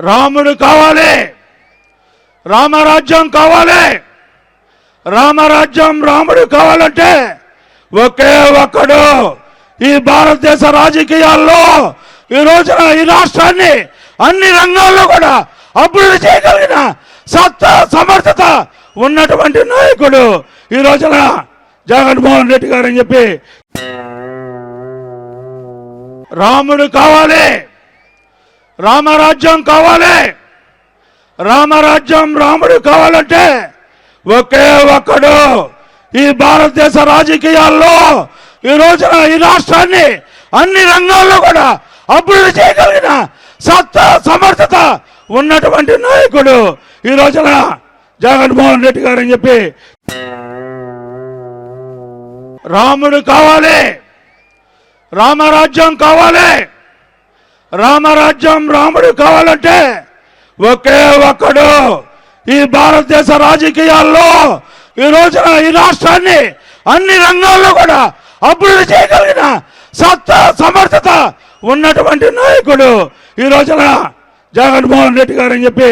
రాముడు కావాలి. రామరాజ్యం కావాలి. రామరాజ్యం రాముడు కావాలంటే ఒకే ఒక్కడు ఈ భారతదేశ రాజకీయాల్లో ఈ రోజున ఈ రాష్ట్రాన్ని అన్ని రంగాల్లో కూడా అభివృద్ధి చేయగలిగిన సత్తా సమర్థత ఉన్నటువంటి నాయకుడు ఈ రోజున జగన్మోహన్ రెడ్డి గారు అని చెప్పి రాముడు కావాలి. రామరాజ్యం కావాలి. రామరాజ్యం రాముడు కావాలంటే ఒకే ఒక్కడు ఈ భారతదేశ రాజకీయాల్లో ఈ రోజున ఈ రాష్ట్రాన్ని అన్ని రంగాల్లో కూడా అభివృద్ధి చేయగలిగిన సత్తా సమర్థత ఉన్నటువంటి నాయకుడు ఈ రోజున జగన్మోహన్ రెడ్డి గారు అని చెప్పి. రాముడు కావాలి. రామరాజ్యం కావాలి. రామరాజ్యం రాముడు కావాలంటే ఒకే ఒక్కడు ఈ భారతదేశ రాజకీయాల్లో ఈ రోజున ఈ రాష్ట్రాన్ని అన్ని రంగాల్లో కూడా అభివృద్ధి చేయగలిగిన సత్తా సమర్థత ఉన్నటువంటి నాయకుడు ఈ రోజున జగన్మోహన్ రెడ్డి గారు అని చెప్పి